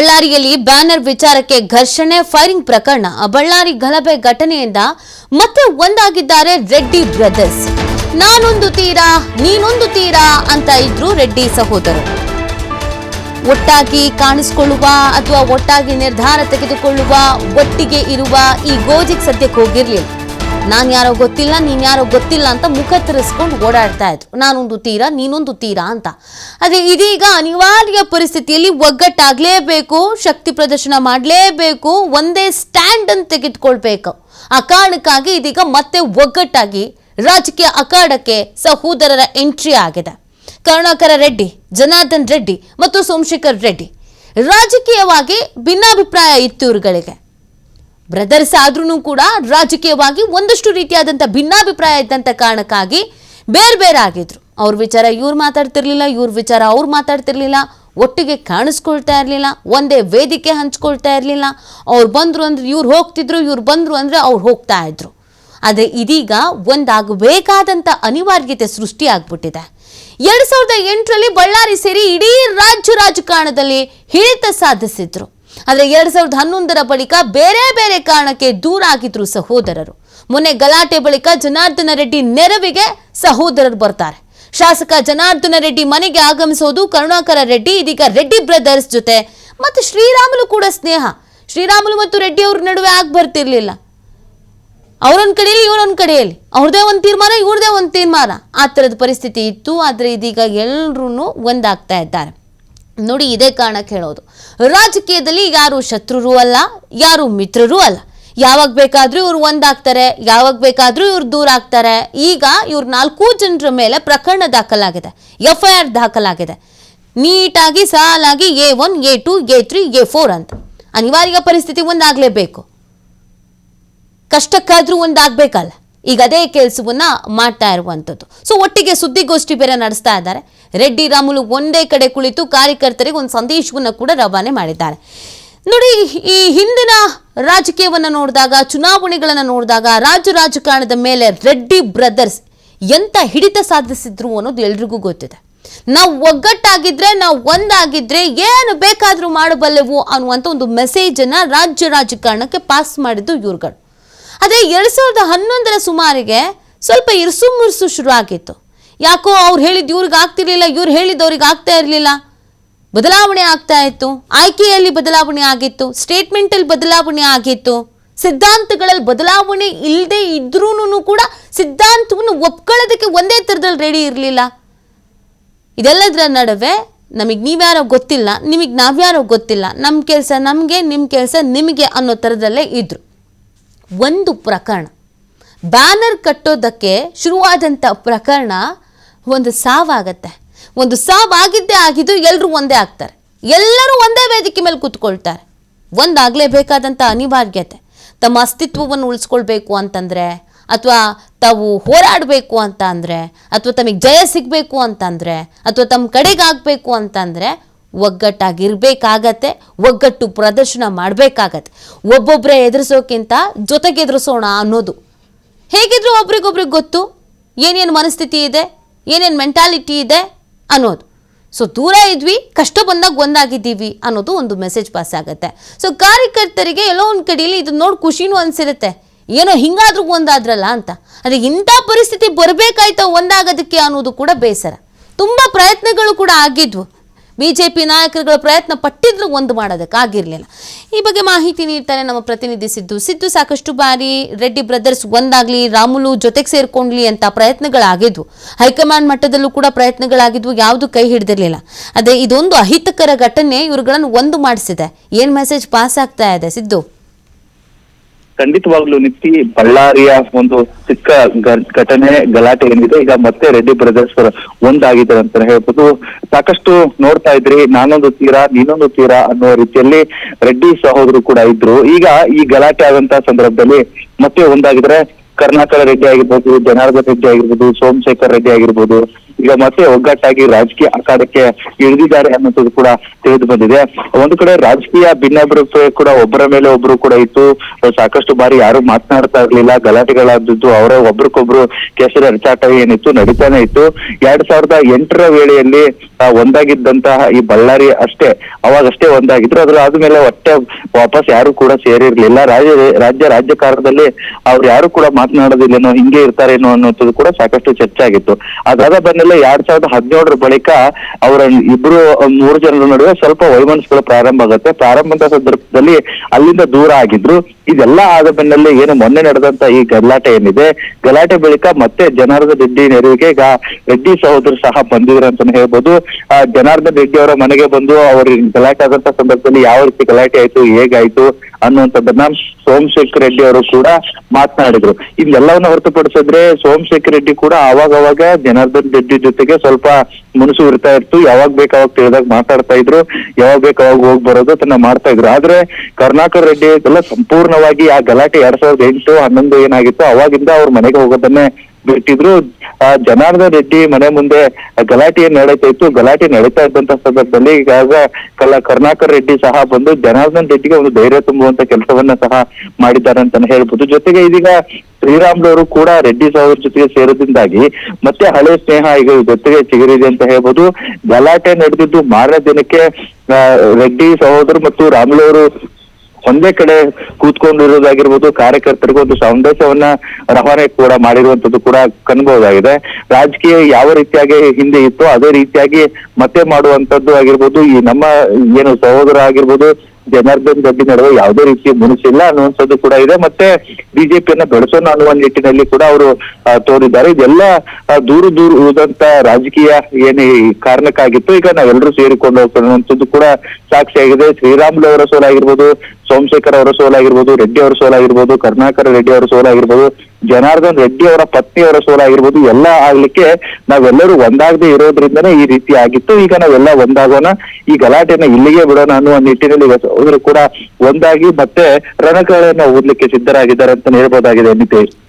ಬಳ್ಳಾರಿಯಲ್ಲಿ ಬ್ಯಾನರ್ ವಿಚಾರಕ್ಕೆ ಘರ್ಷಣೆ, ಫೈರಿಂಗ್ ಪ್ರಕರಣ, ಬಳ್ಳಾರಿ ಗಲಭೆ ಘಟನೆಯಿಂದ ಮತ್ತೆ ಒಂದಾಗಿದ್ದಾರೆ ರೆಡ್ಡಿ ಬ್ರದರ್ಸ್. ನಾನೊಂದು ತೀರಾ, ನೀನೊಂದು ತೀರಾ ಅಂತ ಇದ್ರು ರೆಡ್ಡಿ ಸಹೋದರರು. ಒಟ್ಟಾಗಿ ಕಾಣಿಸಿಕೊಳ್ಳುವ ಅಥವಾ ಒಟ್ಟಾಗಿ ನಿರ್ಧಾರ ತೆಗೆದುಕೊಳ್ಳುವ ಒಟ್ಟಿಗೆ ಇರುವ ಈ ಗೋಜಿಗೆ ಸದ್ಯಕ್ಕೆ ಹೋಗಿರ್ಲಿಲ್ಲ. ನಾನ್ ಯಾರೋ ಗೊತ್ತಿಲ್ಲ, ನೀನು ಯಾರೋ ಗೊತ್ತಿಲ್ಲ ಅಂತ ಮುಖ ತಿರ್ಸ್ಕೊಂಡು ಓಡಾಡ್ತಾ ಇದ್ರು ನಾನೊಂದು ತೀರಾ, ನೀನೊಂದು ತೀರಾ ಅಂತ. ಅದೇ ಇದೀಗ ಅನಿವಾರ್ಯ ಪರಿಸ್ಥಿತಿಯಲ್ಲಿ ಒಗ್ಗಟ್ಟಾಗಲೇಬೇಕು, ಶಕ್ತಿ ಪ್ರದರ್ಶನ ಮಾಡಲೇಬೇಕು, ಒಂದೇ ಸ್ಟ್ಯಾಂಡ್ ಅನ್ನು ತೆಗೆದುಕೊಳ್ಬೇಕು. ಆ ಕಾರಣಕ್ಕಾಗಿ ಇದೀಗ ಮತ್ತೆ ಒಗ್ಗಟ್ಟಾಗಿ ರಾಜಕೀಯ ಅಖಾಡಕ್ಕೆ ಸಹೋದರರ ಎಂಟ್ರಿ ಆಗಿದೆ. ಕರುಣಾಕರ ರೆಡ್ಡಿ, ಜನಾರ್ದನ್ ರೆಡ್ಡಿ ಮತ್ತು ಸೋಮಶೇಖರ್ ರೆಡ್ಡಿ. ರಾಜಕೀಯವಾಗಿ ಭಿನ್ನಾಭಿಪ್ರಾಯ ಇತ್ತು ಇವ್ರುಗಳಿಗೆ. ಬ್ರದರ್ಸ್ ಆದ್ರೂ ಕೂಡ ರಾಜಕೀಯವಾಗಿ ಒಂದಷ್ಟು ರೀತಿಯಾದಂಥ ಭಿನ್ನಾಭಿಪ್ರಾಯ ಇದ್ದಂಥ ಕಾರಣಕ್ಕಾಗಿ ಬೇರೆ ಬೇರೆ ಆಗಿದ್ರು. ಅವ್ರ ವಿಚಾರ ಇವ್ರು ಮಾತಾಡ್ತಿರ್ಲಿಲ್ಲ, ಇವ್ರ ವಿಚಾರ ಅವ್ರು ಮಾತಾಡ್ತಿರ್ಲಿಲ್ಲ, ಒಟ್ಟಿಗೆ ಕಾಣಿಸ್ಕೊಳ್ತಾ ಇರಲಿಲ್ಲ, ಒಂದೇ ವೇದಿಕೆ ಹಂಚ್ಕೊಳ್ತಾ ಇರಲಿಲ್ಲ. ಅವ್ರು ಬಂದ್ರು ಅಂದ್ರೆ ಇವ್ರು ಹೋಗ್ತಿದ್ರು, ಇವ್ರು ಬಂದ್ರು ಅಂದ್ರೆ ಅವ್ರು ಹೋಗ್ತಾ ಇದ್ರು. ಆದರೆ ಇದೀಗ ಒಂದಾಗಬೇಕಾದಂಥ ಅನಿವಾರ್ಯತೆ ಸೃಷ್ಟಿಯಾಗ್ಬಿಟ್ಟಿದೆ ಎರಡು ಸಾವಿರದ ಎಂಟರಲ್ಲಿ ಬಳ್ಳಾರಿ ಸೇರಿ ಇಡೀ ರಾಜ್ಯ ರಾಜಕಾರಣದಲ್ಲಿ ಹಿಡಿತ ಸಾಧಿಸಿದ್ರು. ಆದರೆ ಎರಡ್ ಸಾವಿರದ ಹನ್ನೊಂದರ ಬಳಿಕ ಬೇರೆ ಬೇರೆ ಕಾರಣಕ್ಕೆ ದೂರ ಆಗಿದ್ರು ಸಹೋದರರು. ಮೊನ್ನೆ ಗಲಾಟೆ ಬಳಿಕ ಜನಾರ್ದನ ರೆಡ್ಡಿ ನೆರವಿಗೆ ಸಹೋದರರು ಬರ್ತಾರೆ. ಶಾಸಕ ಜನಾರ್ದನ ರೆಡ್ಡಿ ಮನೆಗೆ ಆಗಮಿಸೋದು ಕರುಣಾಕರ ರೆಡ್ಡಿ, ಇದೀಗ ರೆಡ್ಡಿ ಬ್ರದರ್ಸ್ ಜೊತೆ. ಮತ್ತು ಶ್ರೀರಾಮುಲು ಕೂಡ ಸ್ನೇಹ. ಶ್ರೀರಾಮುಲು ಮತ್ತು ರೆಡ್ಡಿ ಅವ್ರ ನಡುವೆ ಆಗಿ ಬರ್ತಿರ್ಲಿಲ್ಲ. ಅವರೊಂದ್ ಕಡೆಯಲ್ಲಿ ಇವರೊಂದ್ ಕಡೆಯಲ್ಲಿ. ಅವ್ರದೇ ಒಂದು ತೀರ್ಮಾನ, ಇವ್ರದೇ ಒಂದು ತೀರ್ಮಾನ. ಆ ಥರದ ಪರಿಸ್ಥಿತಿ ಇತ್ತು, ಆದರೆ ಇದೀಗ ಎಲ್ಲರೂ ಒಂದಾಗ್ತಾ ಇದ್ದಾರೆ. ನೋಡಿ ಇದೇ ಕಾರಣಕ್ಕೆ ಹೇಳೋದು. ರಾಜಕೀಯದಲ್ಲಿ ಯಾರು ಶತ್ರುರು ಅಲ್ಲ, ಯಾರು ಮಿತ್ರರೂ ಅಲ್ಲ. ಯಾವಾಗ ಬೇಕಾದರೂ ಇವ್ರು ಒಂದಾಗ್ತಾರೆ, ಯಾವಾಗ ಬೇಕಾದರೂ ಇವ್ರು ದೂರ ಆಗ್ತಾರೆ. ಈಗ ಇವ್ರ ನಾಲ್ಕು ಜನರ ಮೇಲೆ ಪ್ರಕರಣ ದಾಖಲಾಗಿದೆ ಎಫ್ ಐ ಆರ್ ದಾಖಲಾಗಿದೆ. ನೀಟಾಗಿ ಸಾಲಾಗಿ A one, A two, A three A four ಅಂತ. ಅನಿವಾರ್ಯ ಪರಿಸ್ಥಿತಿ ಒಂದಾಗಲೇಬೇಕು. ಕಷ್ಟಕ್ಕಾದ್ರೂ ಒಂದಾಗಬೇಕಲ್ಲ. ಈಗ ಅದೇ ಕೆಲಸವನ್ನ ಮಾಡ್ತಾ ಇರುವಂಥದ್ದು. ಸೊ ಒಟ್ಟಿಗೆ ಸುದ್ದಿಗೋಷ್ಠಿ ಬೇರೆ ನಡೆಸ್ತಾ ಇದ್ದಾರೆ. ರೆಡ್ಡಿ ರಾಮುಲು ಒಂದೇ ಕಡೆ ಕುಳಿತು ಕಾರ್ಯಕರ್ತರಿಗೆ ಒಂದು ಸಂದೇಶವನ್ನು ಕೂಡ ರವಾನೆ ಮಾಡಿದ್ದಾರೆ. ನೋಡಿ, ಈ ಹಿಂದಿನ ರಾಜಕೀಯವನ್ನು ನೋಡಿದಾಗ, ಚುನಾವಣೆಗಳನ್ನು ನೋಡಿದಾಗ, ರಾಜ್ಯ ರಾಜಕಾರಣದ ಮೇಲೆ ರೆಡ್ಡಿ ಬ್ರದರ್ಸ್ ಎಂತ ಹಿಡಿತ ಸಾಧಿಸಿದ್ರು ಅನ್ನೋದು ಎಲ್ರಿಗೂ ಗೊತ್ತಿದೆ. ನಾವು ಒಗ್ಗಟ್ಟಾಗಿದ್ರೆ, ನಾವು ಒಂದಾಗಿದ್ರೆ ಏನು ಬೇಕಾದರೂ ಮಾಡಬಲ್ಲೆವು ಅನ್ನುವಂಥ ಒಂದು ಮೆಸೇಜನ್ನು ರಾಜ್ಯ ರಾಜಕಾರಣಕ್ಕೆ ಪಾಸ್ ಮಾಡಿದ್ದು ಇವ್ರುಗಳು. ಆದರೆ ಎರಡು ಸಾವಿರದ ಹನ್ನೊಂದರ ಸುಮಾರಿಗೆ ಸ್ವಲ್ಪ ಇರ್ಸು ಮುರ್ಸು ಶುರು ಆಗಿತ್ತು ಯಾಕೋ ಅವ್ರು ಹೇಳಿದ್ದು ಇವ್ರಿಗೆ ಆಗ್ತಿರ್ಲಿಲ್ಲ, ಇವ್ರು ಹೇಳಿದ್ದು ಅವ್ರಿಗೆ ಆಗ್ತಾ ಇರಲಿಲ್ಲ. ಬದಲಾವಣೆ ಆಗ್ತಾ ಇತ್ತು. ಆಯ್ಕೆಯಲ್ಲಿ ಬದಲಾವಣೆ ಆಗಿತ್ತು. ಸ್ಟೇಟ್ಮೆಂಟಲ್ಲಿ ಬದಲಾವಣೆ ಆಗಿತ್ತು. ಸಿದ್ಧಾಂತಗಳಲ್ಲಿ ಬದಲಾವಣೆ ಇಲ್ಲದೆ ಇದ್ರೂ ಕೂಡ ಸಿದ್ಧಾಂತವನ್ನು ಒಪ್ಕೊಳ್ಳೋದಕ್ಕೆ ಒಂದೇ ಥರದಲ್ಲಿ ರೆಡಿ ಇರಲಿಲ್ಲ. ಇದೆಲ್ಲದರ ನಡುವೆ ನಮಗೆ ನೀವ್ಯಾರೋ ಗೊತ್ತಿಲ್ಲ, ನಿಮಗೆ ನಾವ್ಯಾರೋ ಗೊತ್ತಿಲ್ಲ. ನಮ್ಮ ಕೆಲಸ ನಮಗೆ ನಿಮ್ಮ ಕೆಲಸ ನಿಮಗೆ ಅನ್ನೋ ಥರದಲ್ಲೇ ಇದ್ರು. ಒಂದು ಪ್ರಕರಣ. ಬ್ಯಾನರ್ ಕಟ್ಟೋದಕ್ಕೆ ಶುರುವಾದಂಥ ಪ್ರಕರಣ ಒಂದು ಸಾವಾಗತ್ತೆ. ಒಂದು ಸಾವಾಗಿದ್ದೇ ಆಗಿದ್ದು ಎಲ್ಲರೂ ಒಂದೇ ಆಗ್ತಾರೆ. ಎಲ್ಲರೂ ಒಂದೇ ವೇದಿಕೆ ಮೇಲೆ ಕೂತ್ಕೊಳ್ತಾರೆ. ಒಂದಾಗಲೇಬೇಕಾದಂಥ ಅನಿವಾರ್ಯತೆ. ತಮ್ಮ ಅಸ್ತಿತ್ವವನ್ನು ಉಳಿಸ್ಕೊಳ್ಬೇಕು ಅಂತಂದರೆ, ಅಥವಾ ತಾವು ಹೋರಾಡಬೇಕು ಅಂತ ಅಂದರೆ ಅಥವಾ ತಮಗೆ ಜಯ ಸಿಗಬೇಕು ಅಂತಂದರೆ, ಅಥವಾ ತಮ್ಮ ಕಡೆಗಾಗಬೇಕು ಅಂತಂದರೆ, ಒಗ್ಗಟ್ಟಾಗಿರ್ಬೇಕಾಗತ್ತೆ, ಒಗ್ಗಟ್ಟು ಪ್ರದರ್ಶನ ಮಾಡಬೇಕಾಗತ್ತೆ. ಒಬ್ಬೊಬ್ಬರೇ ಎದುರಿಸೋಕ್ಕಿಂತ ಜೊತೆಗೆ ಎದುರಿಸೋಣ ಅನ್ನೋದು. ಹೇಗಿದ್ರು ಒಬ್ರಿಗೊಬ್ರಿಗೆ ಗೊತ್ತು? ಏನೇನು ಮನಸ್ಥಿತಿ ಇದೆ? ಏನೇನು ಮೆಂಟಾಲಿಟಿ ಇದೆ ಅನ್ನೋದು. ಸೊ ದೂರ ಇದ್ವಿ, ಕಷ್ಟ ಬಂದಾಗ ಒಂದಾಗಿದ್ದೀವಿ ಅನ್ನೋದು ಒಂದು ಮೆಸೇಜ್ ಪಾಸ್ ಆಗುತ್ತೆ. ಸೊ ಕಾರ್ಯಕರ್ತರಿಗೆ ಎಲ್ಲೋ ಒಂದು ಕಡೆಯಲ್ಲಿ ಇದನ್ನ ನೋಡಿ ಖುಷಿನೂ ಅನಿಸಿರುತ್ತೆ. ಏನೋ ಹಿಂಗಾದ್ರೂ ಒಂದಾದ್ರಲ್ಲ ಅಂತ. ಅದೇ ಇಂಥ ಪರಿಸ್ಥಿತಿ ಬರಬೇಕಾಯ್ತಾ ಒಂದಾಗೋದಕ್ಕೆ ಅನ್ನೋದು ಕೂಡ ಬೇಸರ. ತುಂಬ ಪ್ರಯತ್ನಗಳು ಕೂಡ ಆಗಿದ್ವು. ಬಿ ಜೆ ಪಿ ನಾಯಕರುಗಳ ಪ್ರಯತ್ನ ಪಟ್ಟಿದ್ರು ಒಂದು ಮಾಡೋದಕ್ಕಾಗಿರಲಿಲ್ಲ. ಈ ಬಗ್ಗೆ ಮಾಹಿತಿ ನೀಡ್ತಾನೆ ನಮ್ಮ ಪ್ರತಿನಿಧಿ ಸಿದ್ದು. ಸಿದ್ದು ಸಾಕಷ್ಟು ಬಾರಿ ರೆಡ್ಡಿ ಬ್ರದರ್ಸ್ ಒಂದಾಗ್ಲಿ, ರಾಮುಲು ಜೊತೆಗೆ ಸೇರ್ಕೊಂಡ್ಲಿ ಅಂತ ಪ್ರಯತ್ನಗಳಾಗಿದ್ವು. ಹೈಕಮಾಂಡ್ ಮಟ್ಟದಲ್ಲೂ ಕೂಡ ಪ್ರಯತ್ನಗಳಾಗಿದ್ವು, ಯಾವುದು ಕೈ ಹಿಡಿದಿರಲಿಲ್ಲ. ಅದೇ ಇದೊಂದು ಅಹಿತಕರ ಘಟನೆ, ಇವ್ರುಗಳನ್ನು ಒಂದು ಮಾಡಿಸಿದೆ. ಏನು ಮೆಸೇಜ್ ಪಾಸ್ ಆಗ್ತಾ ಇದೆ ಸಿದ್ದು? ಖಂಡಿತವಾಗ್ಲೂ ನಿತ್ತಿ ಬಳ್ಳಾರಿಯ ಒಂದು ಚಿಕ್ಕ ಘಟನೆ, ಗಲಾಟೆ ಏನಿದೆ, ಈಗ ಮತ್ತೆ ರೆಡ್ಡಿ ಬ್ರದರ್ಸ್ ಒಂದಾಗಿದೆ ಅಂತ ಹೇಳ್ಬೋದು. ಸಾಕಷ್ಟು ನೋಡ್ತಾ ಇದ್ರಿ, ನಾನೊಂದು ತೀರ, ನೀನೊಂದು ತೀರ ಅನ್ನೋ ರೀತಿಯಲ್ಲಿ ರೆಡ್ಡಿ ಸಹೋದರು ಕೂಡ ಇದ್ರು. ಈಗ ಈ ಗಲಾಟೆ ಆದಂತ ಸಂದರ್ಭದಲ್ಲಿ ಮತ್ತೆ ಒಂದಾಗಿದ್ರೆ ಕರ್ನಾಟಕ ರೆಡ್ಡಿ ಆಗಿರ್ಬೋದು, ಜನಾರ್ದನ್ ರೆಡ್ಡಿ ಆಗಿರ್ಬೋದು, ಸೋಮಶೇಖರ್ ರೆಡ್ಡಿ ಆಗಿರ್ಬೋದು ಈಗ ಮತ್ತೆ ಒಗ್ಗಟ್ಟಾಗಿ ರಾಜಕೀಯ ಅಖಾಡಕ್ಕೆ ಇಳಿದಿದ್ದಾರೆ ಅನ್ನೋದು ಕೂಡ ತಿಳಿದು ಬಂದಿದೆ. ಒಂದು ಕಡೆ ರಾಜಕೀಯ ಭಿನ್ನಾಭಿಪ್ರಾಯ ಕೂಡ ಒಬ್ಬರ ಮೇಲೆ ಒಬ್ರು ಕೂಡ ಇತ್ತು. ಸಾಕಷ್ಟು ಬಾರಿ ಯಾರು ಮಾತನಾಡ್ತಾ ಇರ್ಲಿಲ್ಲ. ಗಲಾಟೆಗಳಾದದ್ದು ಅವರ ಒಬ್ರಿಗೊಬ್ರು ಕೆಸರ ಅರಚಾಟ ಏನಿತ್ತು, ನಡೀತಾನೆ ಇತ್ತು. ಎರಡ್ ಸಾವಿರದ ಎಂಟರ ವೇಳೆಯಲ್ಲಿ ಒಂದಾಗಿದ್ದಂತಹ ಈ ಬಳ್ಳಾರಿ ಅಷ್ಟೇ, ಅವಾಗಷ್ಟೇ ಒಂದಾಗಿದ್ರು. ಅದ್ರ ಆದ್ಮೇಲೆ ಒಟ್ಟೆ ವಾಪಸ್ ಯಾರು ಕೂಡ ಸೇರಿರ್ಲಿಲ್ಲ. ರಾಜ್ಯ ರಾಜ್ಯ ರಾಜಕಾರಣದಲ್ಲಿ ಅವ್ರು ಯಾರು ಕೂಡ ಮಾತನಾಡೋದಿಲ್ಲೇನೋ ಹಿಂಗೆ ಇರ್ತಾರೇನೋ ಅನ್ನೋದು ಕೂಡ ಸಾಕಷ್ಟು ಚರ್ಚೆ ಆಗಿತ್ತು. ಅದಾದ ಎರಡ್ ಸಾವಿರದ ಹದಿನೇಳರ ಬಳಿಕ ಅವರ ಇಬ್ರು, ಮೂರು ಜನರ ನಡುವೆ ಸ್ವಲ್ಪ ವೈಮನಸ್ಸುಗಳು ಪ್ರಾರಂಭ ಆಗುತ್ತೆ. ಪ್ರಾರಂಭದ ಸಂದರ್ಭದಲ್ಲಿ ಅಲ್ಲಿಂದ ದೂರ ಆಗಿದ್ರು. ಇದೆಲ್ಲ ಆದ ಬೆನ್ನಲ್ಲೇ ಏನು ಮೊನ್ನೆ ನಡೆದಂತ ಈ ಗಲಾಟೆ ಏನಿದೆ ಗಲಾಟೆ ಬಳಿಕ ಮತ್ತೆ ಜನಾರ್ದನ್ ರೆಡ್ಡಿ ನೆರವಿಗೆ ಈಗ ರೆಡ್ಡಿ ಸಹೋದರು ಸಹ ಬಂದಿದ್ರು ಅಂತಾನೆ ಹೇಳ್ಬೋದು. ಆ, ಜನಾರ್ದನ್ ರೆಡ್ಡಿ ಅವರ ಮನೆಗೆ ಬಂದು ಅವ್ರ ಗಲಾಟೆ ಆದಂತ ಸಂದರ್ಭದಲ್ಲಿ ಯಾವ ರೀತಿ ಗಲಾಟೆ ಆಯ್ತು ಹೇಗಾಯ್ತು ಅನ್ನುವಂಥದ್ದನ್ನ ಸೋಮಶೇಖರ್ ರೆಡ್ಡಿ ಅವರು ಕೂಡ ಮಾತನಾಡಿದ್ರು. ಇದೆಲ್ಲವನ್ನ ಹೊರತುಪಡಿಸಿದ್ರೆ ಸೋಮಶೇಖರ್ ರೆಡ್ಡಿ ಕೂಡ ಅವಾಗ ಅವಾಗ ಜನಾರ್ದನ್ ರೆಡ್ಡಿ ಜೊತೆಗೆ ಸ್ವಲ್ಪ ಮುನುಸು ಇರ್ತಾ ಇತ್ತು. ಯಾವಾಗ ಬೇಕಾವಾಗ ತಿಳಿದಾಗ ಮಾತಾಡ್ತಾ ಇದ್ರು. ಯಾವಾಗ ಬೇಕಾವಾಗ ಹೋಗಿ ಬರೋದು ಅದನ್ನ ಮಾಡ್ತಾ ಇದ್ರು. ಆದ್ರೆ ಕರ್ನಾಕರ್ ರೆಡ್ಡಿ ಎಲ್ಲ ಸಂಪೂರ್ಣವಾಗಿ ಆ ಗಲಾಟೆ ಎರಡ್ ಸಾವಿರದ ಎಂಟು, ಹನ್ನೊಂದು ಏನಾಗಿತ್ತು ಅವಾಗಿಂದ ಅವ್ರ ಮನೆಗೆ ಹೋಗೋದನ್ನೇ ಬಿಟ್ಟಿದ್ರು. ಆ ಜನಾರ್ದನ್ ರೆಡ್ಡಿ ಮನೆ ಮುಂದೆ ಗಲಾಟೆ ಏನ್ ನಡೀತಾ ಇತ್ತು? ಗಲಾಟೆ ನಡೀತಾ ಇದ್ದಂತ ಸಂದರ್ಭದಲ್ಲಿ ಈಗ ಕಲ ಕರ್ನಾಕರ್ ರೆಡ್ಡಿ ಸಹ ಬಂದು ಜನಾರ್ದನ್ ರೆಡ್ಡಿಗೆ ಒಂದು ಧೈರ್ಯ ತುಂಬುವಂತ ಕೆಲಸವನ್ನ ಸಹ ಮಾಡಿದ್ದಾರೆ ಅಂತಾನೆ ಹೇಳ್ಬೋದು. ಜೊತೆಗೆ ಇದೀಗ ಶ್ರೀರಾಮ್ಲವರು ಕೂಡ ರೆಡ್ಡಿ ಸಹೋದರ ಜೊತೆಗೆ ಸೇರೋದ್ರಿಂದಾಗಿ ಮತ್ತೆ ಹಳೆ ಸ್ನೇಹ ಈಗ ಜೊತೆಗೆ ಚಿಗುರಿದೆ ಅಂತ ಹೇಳ್ಬೋದು. ಗಲಾಟೆ ನಡೆದಿದ್ದು ಮಾರನೇ ದಿನಕ್ಕೆ ರೆಡ್ಡಿ ಸಹೋದರ ಮತ್ತು ರಾಮುಲವರು ಒಂದೇ ಕಡೆ ಕೂತ್ಕೊಂಡಿರೋದಾಗಿರ್ಬೋದು ಕಾರ್ಯಕರ್ತರಿಗೆ ಒಂದು ಸಂದೇಶವನ್ನ ರವಾನೆ ಕೂಡ ಮಾಡಿರುವಂತದ್ದು ಕೂಡ ಕಾಣಬಹುದಾಗಿದೆ ರಾಜಕೀಯ ಯಾವ ರೀತಿಯಾಗಿ ಹಿಂದೆ ಇತ್ತು ಅದೇ ರೀತಿಯಾಗಿ ಮತ್ತೆ ಮಾಡುವಂತದ್ದು ಆಗಿರ್ಬೋದು ಈ ನಮ್ಮ ಏನು ಸಹೋದರ ಆಗಿರ್ಬೋದು ಜನಾರ್ದನ್ ರೆಡ್ಡಿ ನಡುವೆ ಯಾವುದೇ ರೀತಿಯ ಮುನಿಸಿಲ್ಲ ಅನ್ನುವಂಥದ್ದು ಕೂಡ ಇದೆ. ಮತ್ತೆ ಬಿಜೆಪಿಯನ್ನ ಬೆಳೆಸೋಣ ಅನ್ನುವ ನಿಟ್ಟಿನಲ್ಲಿ ಕೂಡ ಅವರು ತೋರಿದ್ದಾರೆ. ಇದೆಲ್ಲ ದೂರು ದೂರು ಉಳಿದಂತ ರಾಜಕೀಯ ಏನು ಕಾರಣಕ್ಕಾಗಿತ್ತು, ಈಗ ನಾವೆಲ್ಲರೂ ಸೇರಿಕೊಂಡು ಹೋಗ್ತಾರೆ ಕೂಡ ಸಾಕ್ಷಿಯಾಗಿದೆ ಶ್ರೀರಾಮುಲು ಅವರ ಸೋಲಾಗಿರ್ಬೋದು, ಸೋಮಶೇಖರ್ ಅವರ ಸೋಲಾಗಿರ್ಬೋದು, ರೆಡ್ಡಿ ಅವರ ಸೋಲಾಗಿರ್ಬೋದು ಕರ್ನಾಟಕ ರೆಡ್ಡಿ ಅವರ ಸೋಲಾಗಿರ್ಬೋದು ಜನಾರ್ದನ್ ರೆಡ್ಡಿ ಅವರ ಪತ್ನಿ ಅವರ ಸೋಲಾಗಿರ್ಬೋದು ಎಲ್ಲ ಆಗ್ಲಿಕ್ಕೆ ನಾವೆಲ್ಲರೂ ಒಂದಾಗದೆ ಇರೋದ್ರಿಂದನೇ ಈ ರೀತಿ ಆಗಿತ್ತು. ಈಗ ನಾವೆಲ್ಲ ಒಂದಾಗೋಣ. ಈ ಗಲಾಟೆನ ಇಲ್ಲಿಗೆ ಬಿಡೋಣ ಅನ್ನುವ ನಿಟ್ಟಿನಲ್ಲಿ ಸಹೋದರರು ಕೂಡ ಒಂದಾಗಿ ಮತ್ತೆ ರಣಕಳೆಯನ್ನ ಓದ್ಲಿಕ್ಕೆ ಸಿದ್ಧರಾಗಿದ್ದಾರೆ ಅಂತ ಹೇಳ್ಬೋದಾಗಿದೆ ನಿತೇಶ್